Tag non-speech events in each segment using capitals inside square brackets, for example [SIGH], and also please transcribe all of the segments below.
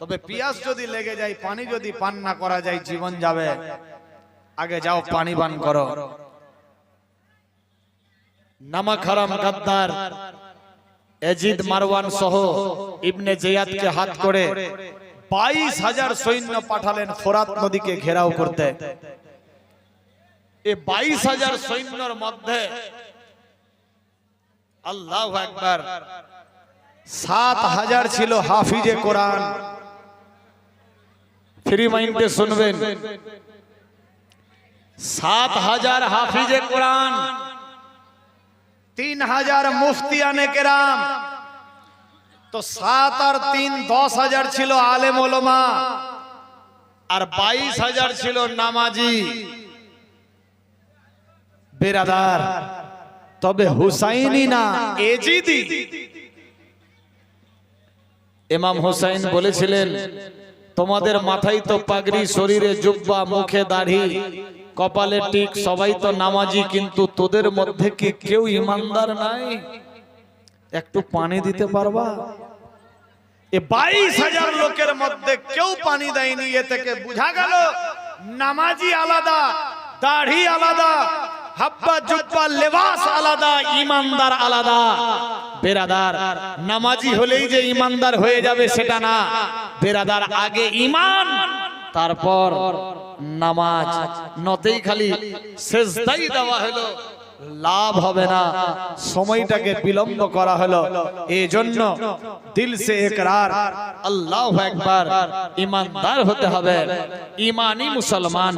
তবে পিয়াস যদি লেগে যায় পানি যদি পান না করা যায় জীবন যাবে। আগে যাও পানি পান করো। নামাক হারাম গাদ্দার এজিদ মারওয়ান সহ ইবনে জিয়াদকে হাত করে বাইশ হাজার সৈন্য পাঠালেন ফোরাত নদীকে ঘেরাও করতে। এই বাইশ হাজার সৈন্যর মধ্যে আল্লাহ একবার সাত হাজার ছিল হাফিজে কোরআন। ফ্রি মাইন্ডে শুনবেন। সাত হাজার হাফিজে কোরআন। তিন হাজার মুফতিয়ানে কেরাম। তো সাত আর তিন দশ হাজার ছিল আলেম ওলমা। আর বাইশ হাজার ছিল নামাজি। বেরাদার। তবে হুসাইনি না এজিদি। ইমাম হোসাইন বলেছিলেন তোমাদের মাথায় তো পাগড়ি শরীরে জুব্বা মুখে দাড়ি কপালে টিক সবাই তো নামাজি কিন্তু তোদের মধ্যে কি কেউ ইমানদার নাই? একটু পানি দিতে পারবা? এ বাইশ হাজার লোকের মধ্যে কেউ পানি দেয়নি এ থেকে বুঝা গেল নামাজি আলাদা দাড়ি আলাদা হাব্বা, জুব্বা, লেবাস আলাদা ইমানদার আলাদা। বেরাদার, নামাজি হলেই যে ইমানদার হয়ে যাবে সেটা না। বেরাদার আগে ইমান তারপর নামাজ। নতেই খালি সেজদাই দেওয়া হলো। লাভ হবে না। সময়টাকে বিলম্ব করা হলো। এই জন্য দিল সে একরার আল্লাহ একবার ইমানদার হতে হবে। ইমানি মুসলমান।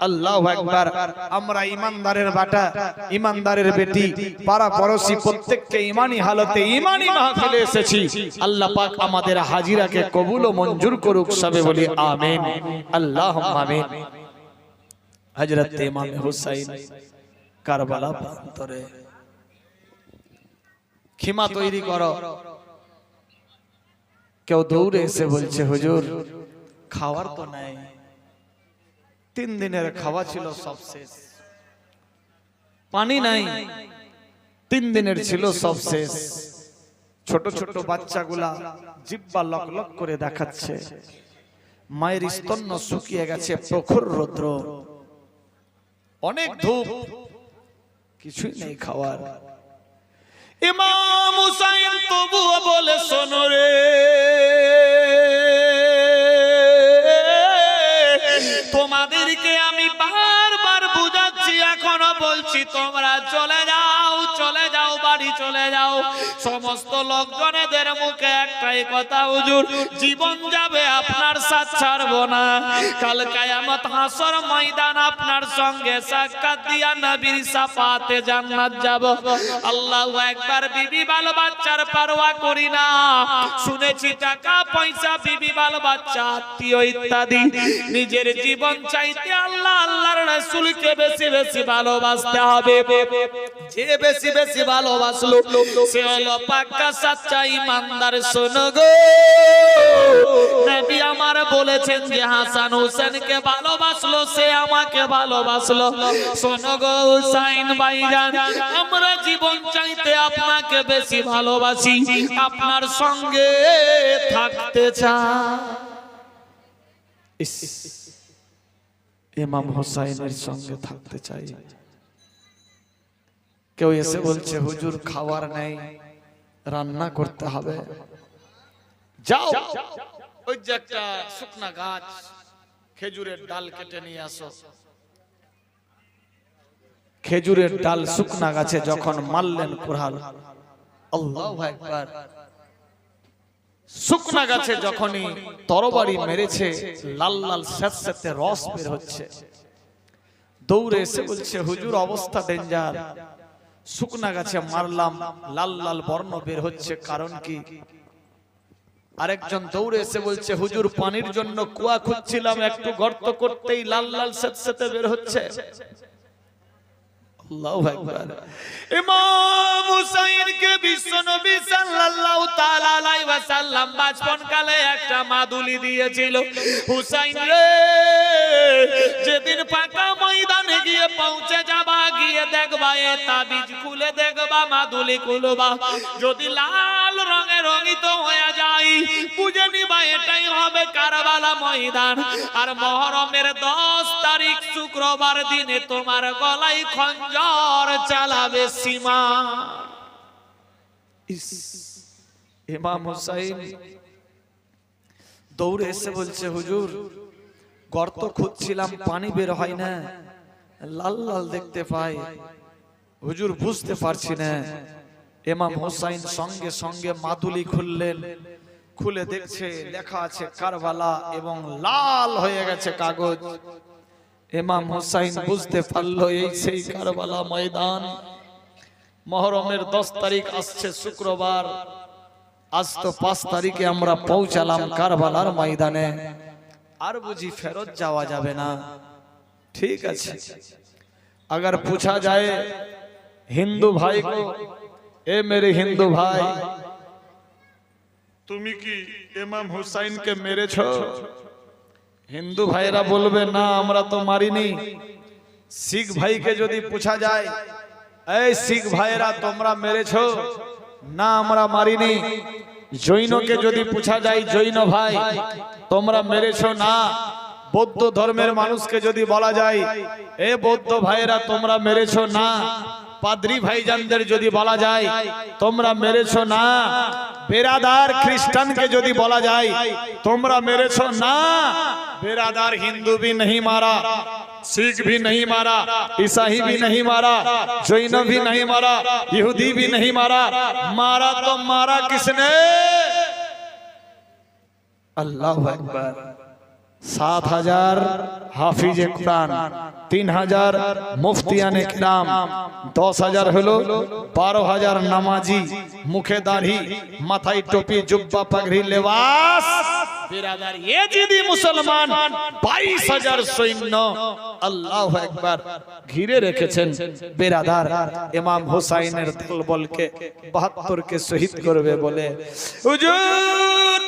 আল্লাহ একবার আমরা ইমানদারের বাটা, ইমানদারের বেটি পাড়া পড়োশি প্রত্যেককে ইমানি হালতে ইমানি মাহফিলে এসেছি। আল্লাহ পাক আমাদের হাজিরাকে কবুল ও মঞ্জুর করুক সবে বলি আমিন। আল্লাহ আমিন। হযরত ইমাম হুসাইন। কারবালা প্রান্তরে খিমা তৈরি করো। কেউ দৌড়ে এসে বলছে হুজুর খাওয়ার তো নাই। তিন দিনের খাওয়া ছিল সব শেষ। পানি নাই। তিন দিনের ছিল সব শেষ। ছোট ছোট বাচ্চাগুলা জিব্বা লক লক করে দেখাচ্ছে। মায়ের স্তন্য শুকিয়ে গেছে প্রখর রৌদ্র। অনেক ধূপ কিছুই নেই খাওয়ার। ইমাম হুসাইন তবুও বলে শোনো রে। তোমাদেরকে আমি বারবার বুঝাচ্ছি এখনও বলছি তোমরা চলে যাও। বাড়ি চলে যাও। সমস্ত লোকজনেদের মুখে একটাই কথা, হুজুর, জীবন যাবে আপনার সাথ ছাড়বো না। কাল কায়ামত হাসর ময়দান আপনার সঙ্গে সাক্ষাৎ দিয়া নবীর সাফাতে জান্নাত যাব। আল্লাহ একবার বিবি ভালো বাচ্চার পারোয়া করি না। শুনেছি টাকা, পয়সা, বিবি ভালো বাচ্চা, আত্মীয় ইত্যাদি। নিজের জীবন চাইতে আল্লাহ, আল্লাহর রাসূলকে বেশি বেশি ভালোবাসতে হবে। যে বেশি বেশি ভালোবাসলো, সে হলো পাক্কা সাচ্চা ইমানদার, শোনো গো। নবী আমার বলেছেন যে হাসান হোসেনকে ভালোবাসলো, সে আমাকে ভালোবাসলো। শোনো গো হুসাইন ভাইজান, আমরা জীবন চাইতে আপনাকে বেশি ভালোবাসি, আপনার সঙ্গে থাকতে চাই। ইমাম হোসাইনের সঙ্গে থাকতে চাই। কেউ এসে বলছে হুজুর খাওয়ার নেই রান্না করতে হবে। যাও। ওই যে একটা শুকনা গাছ খেজুরের ডাল কেটে নিয়ে আসো। খেজুরের ডাল শুকনা গাছে যখন মারলেন কুড়াল আল্লাহ একবার শুকনা গাছে যখনই তরবারি মেরেছে লাল লাল স্যাঁতস্যাঁতে রস বের হচ্ছে। দৌড়ে এসে বলছে হুজুর অবস্থা ডেঞ্জার। শুকনা গাছে মারলাম লাল লাল বর্ণ বের হচ্ছে কারণ কি? আরেকজন দৌড়ে এসে বলছে হুজুর পানির জন্য কুয়া খুঁজছিলাম একটু গর্ত করতেই লাল লাল স্যাঁতস্যাঁতে বের হচ্ছে। আল্লাহু আকবার। ইমাম হুসাইনকে বিশ্বনবী সাল্লাল্লাহু তাআলা আলাইহি ওয়াসাল্লাম বাচপন একটা মাদুলি দিয়েছিল। হুসাইন রে, যেদিন ফাঁকা ময়দানে গিয়ে পৌঁছে যাবা, গিয়ে দেখবা এ তাবিজ খুলে দেখবা, মাদুলি খুলবা। যদি রঙে রঙিত হয়ে যায় বুঝে নিবা এটাই হবে কারবালা ময়দান। আর মহরমের দশ তারিখ শুক্রবার দিনে তোমার গলায় খঞ্জর চালাবে সীমা। ইমাম দৌড়ে এসে বলছে, হুজুর, গর্ত খুঁজছিলাম, পানি বের হয় না। লাল লাল দেখতে পাই। হুজুর, বুঝতে পারছি না। ইমাম হুসাইন সঙ্গে সঙ্গে মাদুলি খুললেন খুলে দেখছে লেখা আছে কারবালা এবং লাল হয়ে গেছে কাগজ ইমাম হুসাইন বুঝতে পারলো এই সেই কারবালা ময়দান মহরমের দশ তারিখ আসছে শুক্রবার আজ তো পাঁচ তারিখে আমরা পৌঁছালাম কারবালার ময়দানে আর বুঝি ফেরত যাওয়া যাবে না ঠিক আছে अगर पूछा जाए हिंदू भाई को এ মেরে হিন্দু ভাই। তুমি কি ইমাম হুসাইনকে মেরেছ? হিন্দু ভাইরা বলবে না আমরা তো মারিনি। শিখ ভাইকে যদি পুছা যায় এই শিখ ভাইরা তোমরা মেরেছ? না আমরা মারিনি। জৈনকে যদি পুছা যায় জৈন ভাই তোমরা মেরেছ না। বৌদ্ধ ধর্মের মানুষকে যদি বলা যায় এ বৌদ্ধ ভাইরা তোমরা মেরেছ না। পাদ্রি ভাইজানদের যদি বলা যায় তোমরা মেরেছো না বেরাদার খ্রিস্টানকে যদি বলা যায় তোমরা মেরেছো না बेरादार हिंदू भी नहीं मारा सिख भी नहीं मारा ईसाई भी नहीं मारा जैन भी नहीं मारा यहूदी भी नहीं मारा मारा तो मारा किसने अल्लाह अकबर সাত হাজার হাফিজে কোরআন, তিন হাজার মুফতিয়ানে কিরাম, দশ হাজার হলো বারো হাজার নামাজি, মুখে দাড়ি, মাথায় টুপি, জুব্বা, পাগড়ি, লেবাস। মুসলমান বাইশ হাজার সৈন্য আল্লাহ একবার ঘিরে রেখেছেন, বেরাদার ইমাম হোসাইনের দলবলকে বাহাত্তরকে শহীদ করবে বলে। হুজুর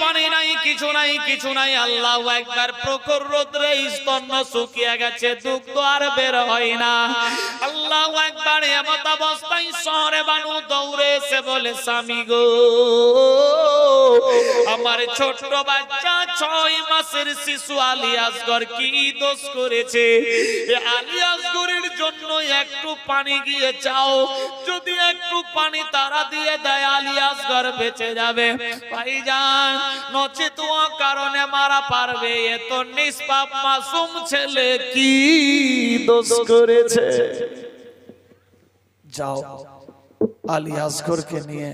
পানি নাই, কিছু নাই কিছু নাই। আল্লাহ একবার প্রখর রোদ্রে স্তন্য শুকিয়ে গেছে, দুগ্ধ আর বের হয় না। আল্লাহ একবার এমত অবস্থায় শহরে বানু দৌড়ে এসে বলে, স্বামী গো। আমার ছোট বাচ্চা ছয় মাসের শিশু আলী আসগর কি দোষ করেছে? আলী আসগরের জন্য একটু পানি গিয়ে চাও। যদি একটু পানি তারা দিয়ে দেয়, আলী আসগর বেঁচে যাবে। ভাইজান নচে তো কারণে মারা পারবে, এ তো নিষ্পাপ মাসুম ছেলে কি দোষ করেছে? যাও, আলী আসগরকে নিয়ে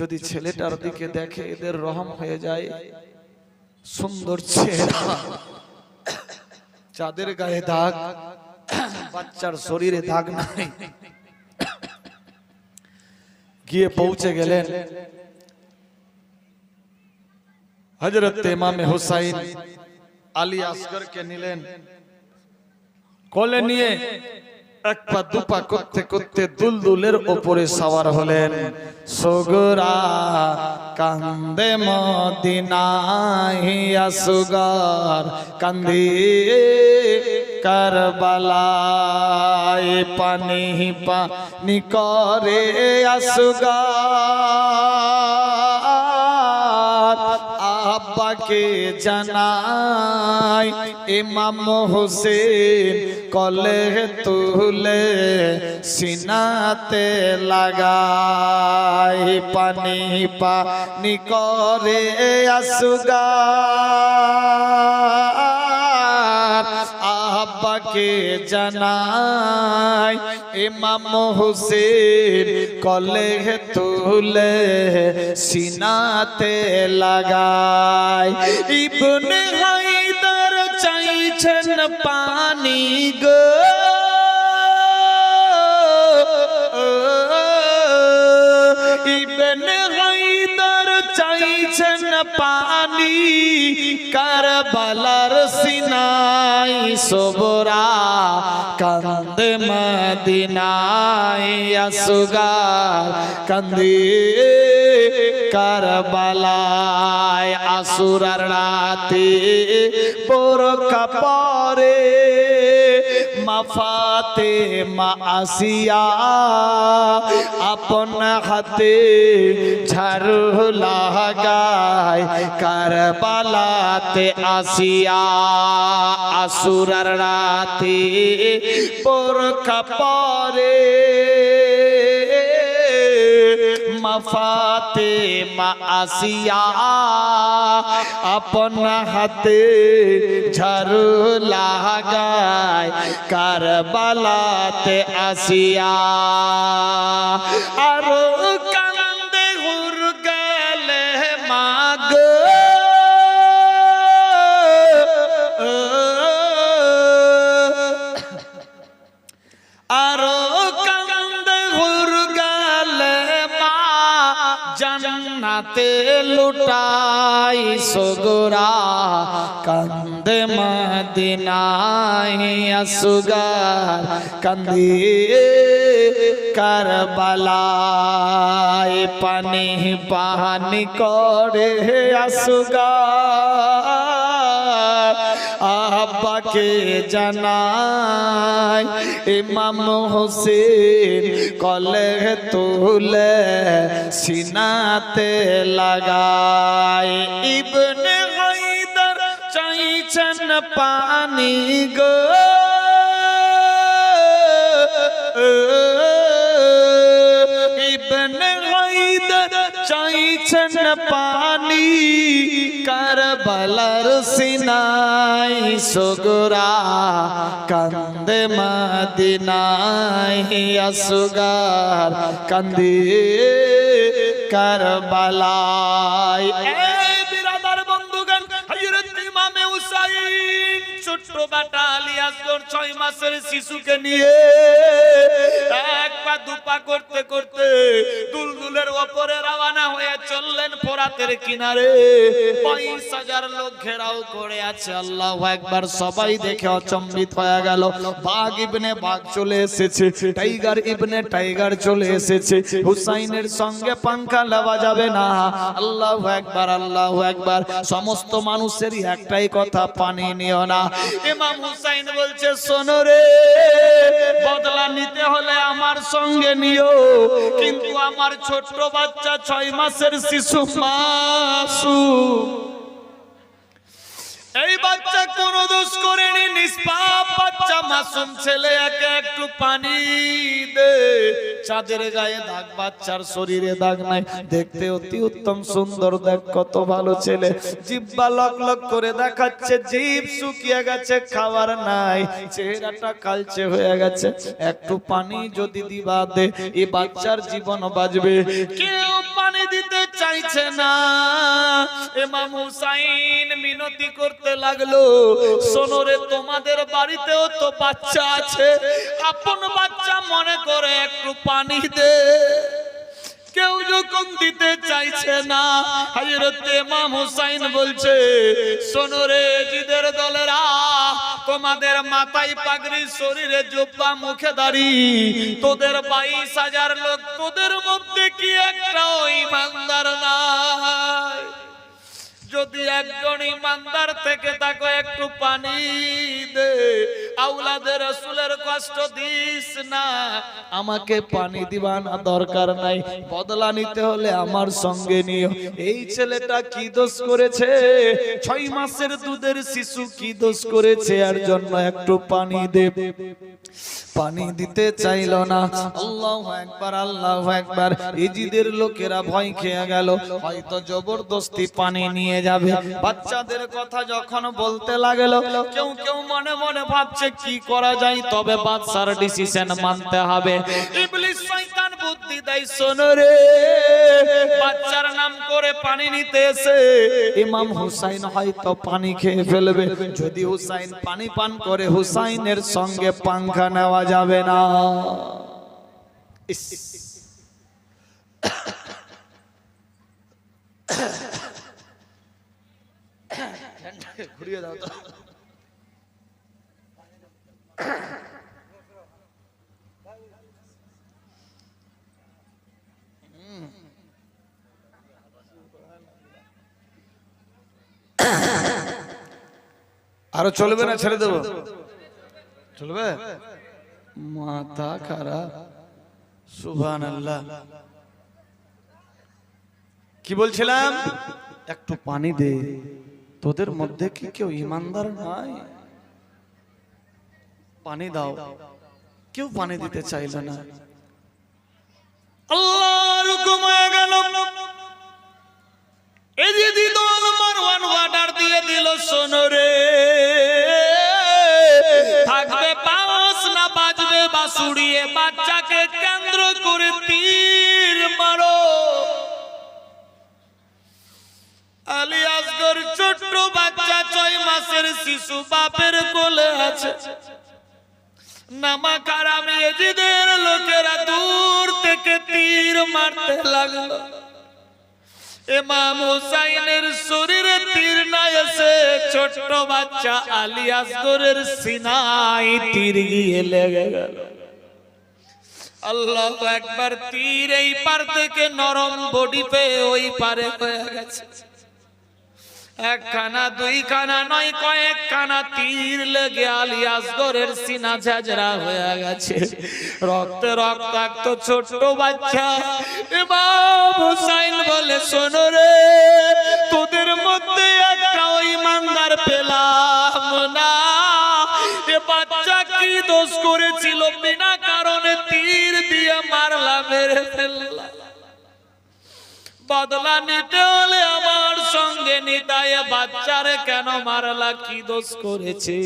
যদি ছেলেটার দিকে দেখে এদের রহম হয়ে যায় সুন্দর চেহারা চাঁদের গায়ে দাগ বাচ্চার শরীরে দাগ নাই। গিয়ে পৌঁছে গেলেন হজরত ইমামে হুসাইন আলী আসগরকে নিলেন। কোলে নিয়ে এক পা দুপা করতে করতে দুলদুলের ওপরে সওয়ার হলেন। সগরা কান্দে মদিনাহি আসগর, কান্দি কারবালায় পানি পানি করে আসগর। আব্বাকে জানাই ইমাম হোসেন কলে তুলে সিনাতে লাগাই, পানি পানি করে আসুগার আব্বাকে জানাই, ইমাম হোসেন কলে তুলে সিনাতে লাগাই। ইবনে হায়দার চাইছেন পানি গো। পানি কারবালার সিনাই সবরা কান্দ মদিনাই আসুগার কান্দে কারবালায় আসুরার রাতে পরে মাফাত মাফাতে মা আসিয়া আপন হাতে ঝাড়ু লাগায় কারবালাতে আসিয়া আসুরার রাতে বোরখা পরে মফাতে মা আসিয়া আপন হাতে ঝাড়ু লাগায় কারবালাতে আসিয়া। আর জান্নাতে লুটাই সগরা কান্দে মদিনায় আসুগার কান্দি কারবালায় পানি পানি করে আসুগার। আব্বাকে জানাই, ইমাম হোসেন কলে তুলে সিনাতে লাগায় ইবনে হায়দার চাইছেন পানি গো। ইবনে হায়দার চাইছেন পানি কারবালার সিনাই সুগরা কান্দে মাদিনাই আসুগার কান্দে কারবালায়। সবাই দেখে অচম্বিত হয়ে গেল। বাঘ ইবনে বাঘ চলে এসেছে, টাইগার ইবনে টাইগার চলে এসেছে। হুসাইনের সঙ্গে পাঙ্খা লেওয়া যাবে না। আল্লাহ একবার আল্লাহ একবার সমস্ত মানুষেরই একটাই কথা, পানি নিও না। ইমাম হুসাইন বলছে, শোনো রে, বদলা নিতে হলে আমার সঙ্গে নিও। কিন্তু আমার ছোট্ট বাচ্চা ছয় মাসের শিশু মাসু এই বাচ্চা কোন দোষ করেনি, নিষ্পাপ বাচ্চা, মাসুম ছেলে, একে একটু পানি দে। চাঁদের গায়ে দাগ, বাচ্চার শরীরে দাগ নাই। দেখতে অতি উত্তম সুন্দর, দেখ কত ভালো ছেলে। জিব্বা লক লক করে দেখাচ্ছে, জিভ শুকিয়ে গেছে খাবার নাই। চেহারাটা কালচে হয়ে গেছে, একটু পানি যদি দিবা দে এই বাচ্চার জীবন বাঁচবে। কেউ পানি দিতে চাইছে না। এমাম হুসাইন মিনতি করতে লাগল। সোনরে তোমাদের বাড়িতেও তো বাচ্চা আছে। আপন বাচ্চা মনে করে একটু পানি দে। কেউ যখন দিতে চাইছে না, হযরত ইমাম হুসাইন বলছে, শোনো রে, জিদের দলেরা, তোমাদের মাথায় পাগড়ি, শরীরে জুব্বা, মুখে দাড়ি, তোদের বাইশ হাজার লোক, তোদের মধ্যে কি একটাও ইমানদার নাই? যদি একজন ইমানদার থেকে তাকে একটু পানি দে আউলাদের রসুলের কষ্ট দিস না। আমাকে পানি দিবা না দরকার নাই, বদলা নিতে হলে আমার সঙ্গে নিও। এই ছেলেটা কি দোষ করেছে? ছয় মাসের দুধের শিশু কি দোষ করেছে? আর জন্য একটু পানি দে। পানি দিতে চাইল না। আল্লাহ একবার আল্লাহ একবার ইজিদের লোকেরা ভয় খেয়ে গেল। হয়তো জবরদস্তি পানি নিয়ে যাবে। বাচ্চাদের কথা যখন বলতে লাগল, কেউ কেউ মনে মনে ভাবছে, কি করা যায়? তবে বাদশার ডিসিশন মানতে হবে। ইবলিস দেয় রে, বাচ্চার নাম করে পানি নিতে এসে ইমাম হুসাইন পানি খেয়ে ফেলবে। যদি হুসাইন পানি পান করে, হুসাইনের সঙ্গে পাঙ্খা নেওয়া যাবে না। [COUGHS] ঘুরিয়ে দাও তো। [COUGHS] আরও চলবে না ছেড়ে দেবো? চলবে? মাথা খারাপ। সুভান আল্লাহ কি বলছিলাম? একটু পানি দে। তোদের মধ্যে কি কেউ ইমানদার নাই? পানি দাও। কেউ পানি দিতে চাইল না। আল্লাহর হুকুম হয়ে গেল। এদিদি দল মারওয়ান ওয়াটার দিয়ে দিল সোনরে থাকবে পাঁচ না বাজবে বাসুড়িয়ে বাচ্চাকে কেন্দ্র করে শিশু বাপের কোলে আছে। নামা লোকেরা দূর থেকে তীর মারতে লাগল। বাচ্চা সিনাই লেগে আল্লাহ একবার তীর এই পার থেকে নরম বডি পেয়ে ওই পারে হয়ে গেছে। একখানা দুইখানা নয়, কয়েক কয়েকখানা তীর লেগে আলী আসগরের সিনা ঝাঁঝরা হয়ে গেছে। রক্তে রক্তাক্ত ছোট্ট বাচ্চা ইমাম হুসাইন বলে, শোনো রে, তোদের মধ্যে একটা ইমানদার পেলাম না। এ বাচ্চা কি দোষ করেছিল বিনা কারণে তীর দিয়ে মারলাম, মেরে ফেললাম। বদলা নিতে হলে আমার সঙ্গে নিতায় বাচ্চারে কেন মারলা? কি দোষ করেছে?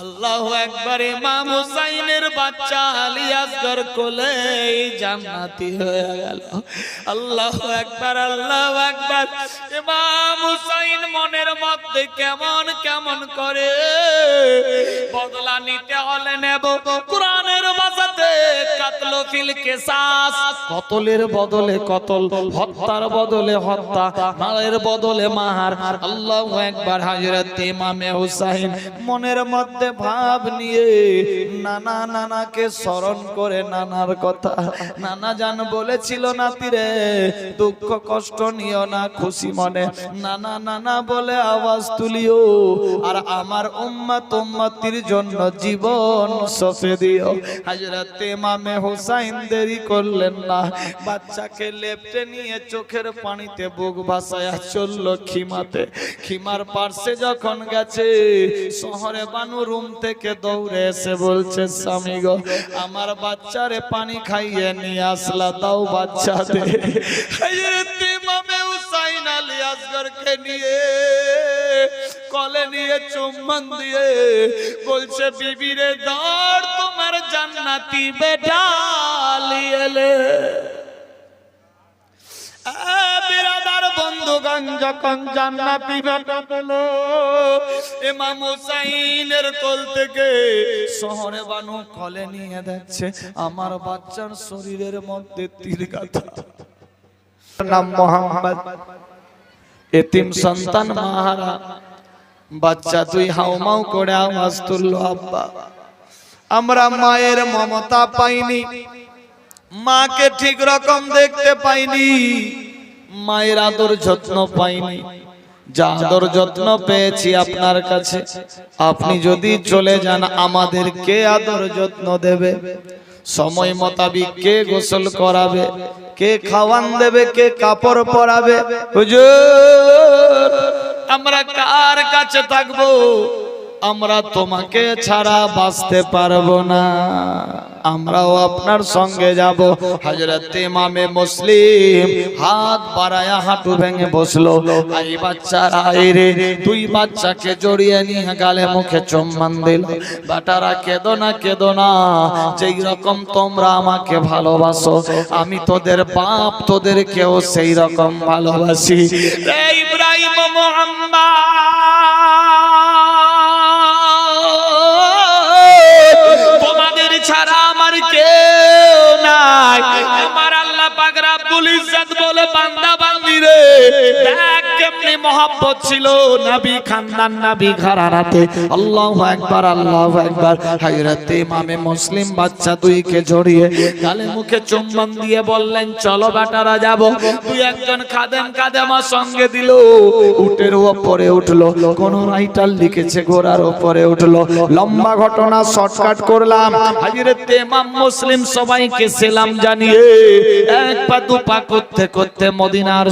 আল্লাহ একবার ইমাম হুসাইনের বাচ্চা আলী আসগর কোলে জান্নাতি হয়ে গেল। আল্লাহ একবার আল্লাহ একবার ইমাম হুসাইন মনের মধ্যে কেমন কেমন করে বদলা নিতে হলে নেব। কোরআনের ভাষাতে কাতল ফিল কেসাস। কতলের বদলে কতল, হত্যার বদলে হত্যা মারের বদলে মাহার। আল্লাহ একবার হাজরত ইমামে হুসাইন মনের মধ্যে ভাব নিয়ে নানা নানাকে স্মরণ করে নানার কথা। নানা জান বলেছিল নাতিরে দুঃখ কষ্ট নিও না, খুশি মনে। নানা নানা বলে, আওয়াজ তুলিও, আর আমার উম্মত উম্মতির জন্য জীবন সফে দিও। হাজরত ইমামে হুসাইন দেরি করলেন না। বাচ্চাকে লেপটে নিয়ে চোখের পানিতে বুক ভাসায়া চলল খিমাতে। খিমার পার্শ্বে যখন গেছে, শহরে বানু রুম থেকে দৌড়ে এসে বলছে, স্বামী গো, আমার বাচ্চারে পানি খাইয়ে নিয়ে আসলা, দাও বাচ্চা নিয়ে কলে নিয়ে চুম্বন বলছে তোমার জান্নাতি বেটা লিয়েলে বিরাদার বন্ধুগণ যখন জান্নাতি বেটা পেল? ইমাম হুসাইনের কোল থেকে শহরে বানু কলে নিয়ে যাচ্ছে আমার বাচ্চার শরীরের মধ্যে তীর গাথা। নাম মোহাম্মদ। এতিম সন্তান মাহারা। বাচ্চা তুই হাউমাউ করে আওয়াজ তুললো আব্বা। আমরা মায়ের মমতা পাইনি। মাকে ঠিক রকম দেখতে পাইনি। মায়ের আদর যত্ন পাইনি। যা আদর যত্ন পেয়েছি আপনার কাছে। আপনি যদি চলে যান, আমাদের কে আদর যত্ন দেবে? সময় মোতাবিক কে গোসল করাবে? কে খাওয়ান দেবে? কে কাপড় পরাবে? হুজুর, আমরা কার কাছে থাকব? আমরা তোমাকে ছাড়া বাঁচতে পারব না। আমরাও আপনার সঙ্গে যাব। হজরত ইমামে মুসলিম হাত বাড়ায়া হাঁটু ভেঙে বসল। আই বাচ্চারা রে তুই বাচ্চাকে জড়িয়ে নিয়ে গালে মুখে চুম্বন দিল। বাটারা, কেঁদো না, কেদো না, যেই রকম তোমরা আমাকে ভালোবাসো, আমি তোদের বাপ, তোদেরকেও সেই রকম ভালোবাসি। ইব্রাহিম মোহাম্মদ! বলে বান্দা বান্দি রে। কেমনি মহব্বত ছিল। নবী খানদান, নবী আল্লাহু আকবার আল্লাহু আকবার। হযরতে ইমামে মুসলিম বাচ্চা দুইকে জড়িয়ে গালে মুখে চুম্বন দিয়ে বললেন, চলো বেটারা যাব। দুই একজন খাদেম সঙ্গে দিল। উটের উঠল। কোন রাইটার লিখেছে ঘোড়ার উপরে উঠল। লম্বা ঘটনা, শর্টকাট করলাম। হযরতে ইমাম মুসলিম সবাইকে সেলাম জানিয়ে, এক পা, দু পা করতে করতে মদিনার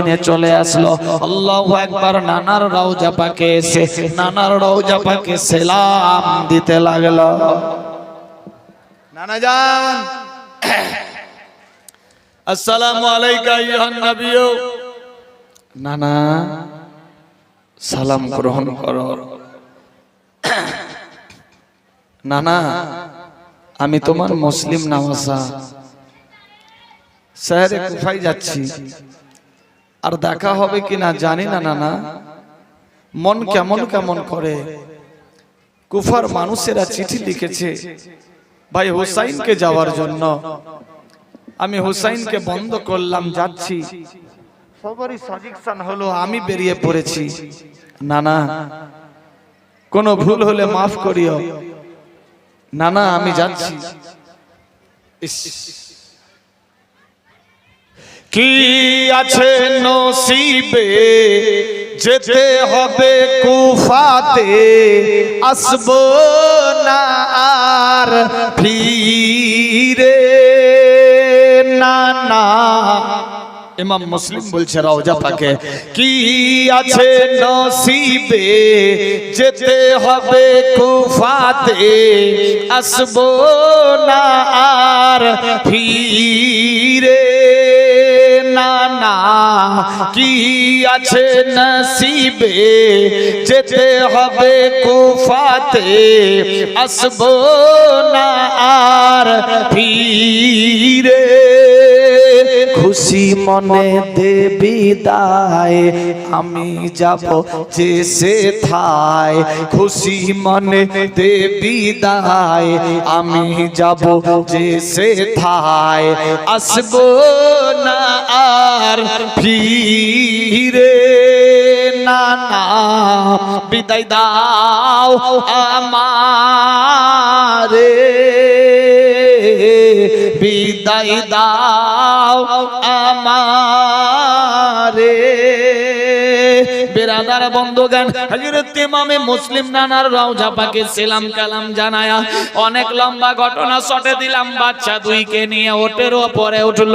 সরজমিনে চলে আসলো। আল্লাহু একবার নানার রওজা পাকে এসে নানার রওজা পাকে সেলাম দিতে লাগল। নানা যান আসসালামু আলাইকা ইহান নবিয়্যু। নানা সালাম গ্রহণ করো। নানা আমি তোমার মুসলিম নামাজা। শহরে কুফাই যাচ্ছি? আর দেখা হবে কিনা জানি না না। না মন কেমন কেমন করে? কুফার মানুষেরা চিঠি লিখেছে। ভাই হুসাইনকে যাওয়ার জন্য। আমি হুসাইনকে বন্ধ করলাম যাচ্ছি। সবারই সাজেকশন হলো আমি বেরিয়ে পড়েছি। না না কোনো ভুল হলে মাফ করিও। না না আমি যাচ্ছি। ইস। কি আছে নসিবে? যেতে হবে কুফাতে, আসব না আর ফিরে না না। ইমাম মুসলিম বলছে, রওজা পাকে। কি আছে নসিবে? যেতে হবে কুফাতে, আসব না আর ফিরে না না কি আছে নসিবে? যেতে হবে কুফাতে, আসব না আর ফিরে। খুশি মনে দেবি দায় আমি যাব যে সে থায়। খুশি মনে দেবি দায় আমি যাব যে সে থায়। আসব না আর ফিরে না না। বিদায় দাও আমারে। বিদায় দাও আমারে। বেরাদার বন্ধুগান হযরত ইমামে মুসলিম নানার রওজা পাকে সালাম কালাম জানায়া, অনেক লম্বা ঘটনা শটে দিলাম, বাচ্চা দুইকে নিয়ে ওটের উপরে উঠল।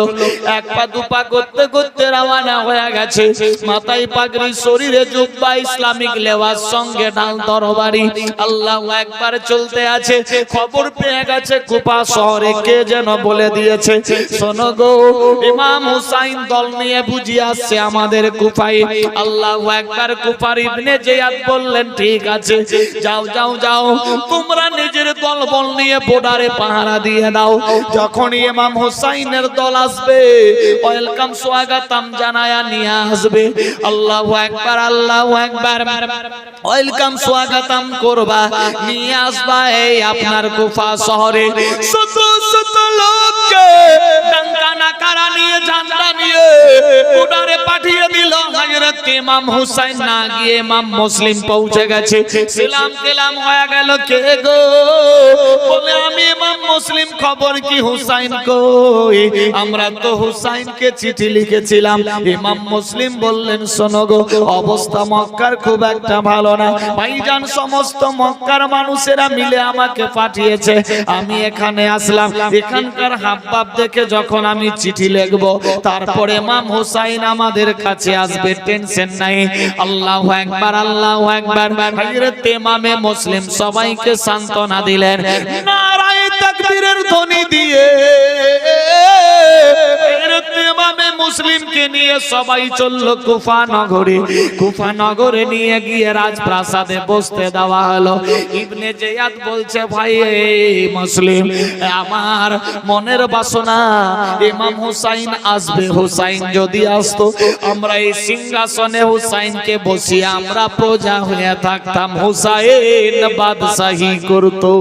এক পা দু পা করতে করতে রওনা হয়ে গেছে। মাথায় পাগড়ি, শরীরে জুব্বা, ইসলামিক লেওয়ার সঙ্গে ডাল তরবারি। আল্লাহু একবার চলতে আছে, খবর পেয়ে গেছে, কুপা শহরে কে যেন বলে দিয়েছে, শোনো গো, ইমাম হুসাইন দল নিয়ে বুঝি আসছে আমাদের কুফাই আল্লাহু একবার কুফার ইবনে জিয়াদ বললেন, ঠিক আছে, যাও যাও যাও, তোমরা নিজের দল বল নিয়ে বর্ডারে পাহারা দিয়ে দাও। যখন ইমাম হুসাইনের দল আসবে, ওয়েলকাম, স্বাগতম জানায়া নিয়ে আসবে। আল্লাহু একবার আল্লাহু একবার ওয়েলকাম, স্বাগতম করবা, নিয়ে আসবা এই আপনার কুফা শহরে। শত শত ডাঙ্কা নাকারা নিয়ে নিয়ে পাঠিয়ে দিল। হযরত ইমাম হুসাইন না গিয়ে ইমাম মুসলিম পৌঁছে গেছে। সালাম কেলাম হয়ে গেল কে গো? বলে, আমি ইমাম মুসলিম, খবর কি হুসাইন কই? আমরা তো চিঠি লিখেছিলাম। ইমাম মুসলিম বললেন, শোনো গো, অবস্থা মক্কার খুব একটা ভালো না। ভাইজান, সমস্ত মক্কার মানুষেরা মিলে আমাকে পাঠিয়েছে। আমি এখানে আসলাম। এখানকার হাবভাব দেখে যখন আমি চিঠি লিখব, তারপরে মাম হুসাইন আমাদের কাছে আসবে, টেনশন নাই। আল্লাহ একবার আল্লাহু একবার হযরত ইমামে মুসলিম সবাইকে সান্তনা দিলেন, নারায়ে তাকবীরের ধ্বনি দিয়ে ইমামে মুসলিমকে নিয়ে সবাই চলল কুফা নগরে। কুফা নগরে নিয়ে গিয়ে রাজপ্রাসাদে বসতে দেওয়া হলো। ইবনে জিয়াদ বলছে, ভাই মুসলিম, আমার মনের বাসনা, ইমাম হুসাইন আসবে, হুসাইন যদি আসতো, আমরা এই সিংহাসনে হুসাইনকে বসিয়ে আমরা প্রজা হয়ে থাকতাম, হুসাইন বাদশাহী করতো।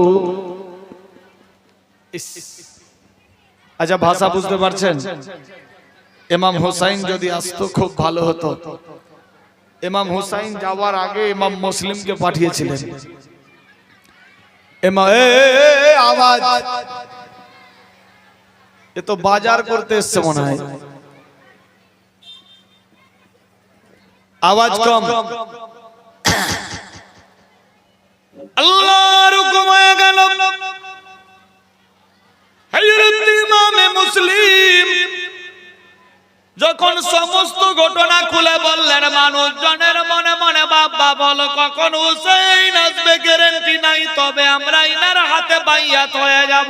আচ্ছা ভাষা বুঝতে পারছেন? ইমাম হুসাইন যদি আসতো খুব ভালো হতো। ইমাম হুসাইন যাওয়ার আগে ইমাম মুসলিমকে পাঠিয়েছিলেন। আওয়াজ। এ তো বাজার করতে এসছে মনে হয়। আওয়াজ কম। [COUGHS] আল্লাহর হুকুম হয়ে গেল। হযরত ইমামে মুসলিম যখন সমস্ত ঘটনা খুলে বললেন, মানুষজনের মনে মনে বাবা বলো, কখন হুসেইন আসবে গ্যারেন্টি নাই, তবে আমরা ইনার হাতে বাইয়াত হয়ে যাব।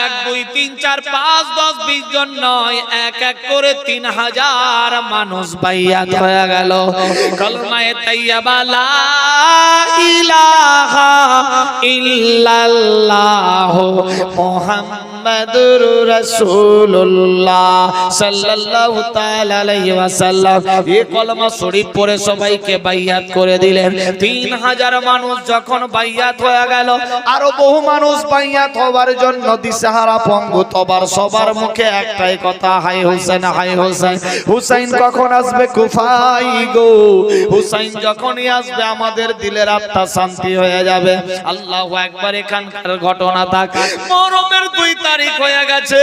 এক, দুই, তিন, চার, পাঁচ, দশ, বিশ জন নয়, এক এক করে তিন হাজার মানুষ বাইয়াত হয়ে গেল। কলমায়ে তাইয়াবা লা ইলাহা ইল্লাল্লাহ মুহাম্মাদুর রাসূলুল্লাহ সাল্লাল্লাহু তাআলা আলাইহি ওয়াসাল্লাম। এই কলমা শরীফ পড়ে সবাইকে বাইয়াত করে দিলেন। তিন হাজার মানুষ যখন বাইয়াত হয়ে গেল বহু মানুষ বাইয়াত হওয়ার জন্য সবার মুখে একটাই কথা, হাই হোসেন হাই হোসেন। হুসাইন কখন আসবে কুফাই গো? হুসাইন যখনই আসবে, আমাদের দিলের আত্মা শান্তি হয়ে যাবে। আল্লাহ একবার এখানকার ঘটনা থাক। মরমের দুই তারিখ হয়ে গেছে।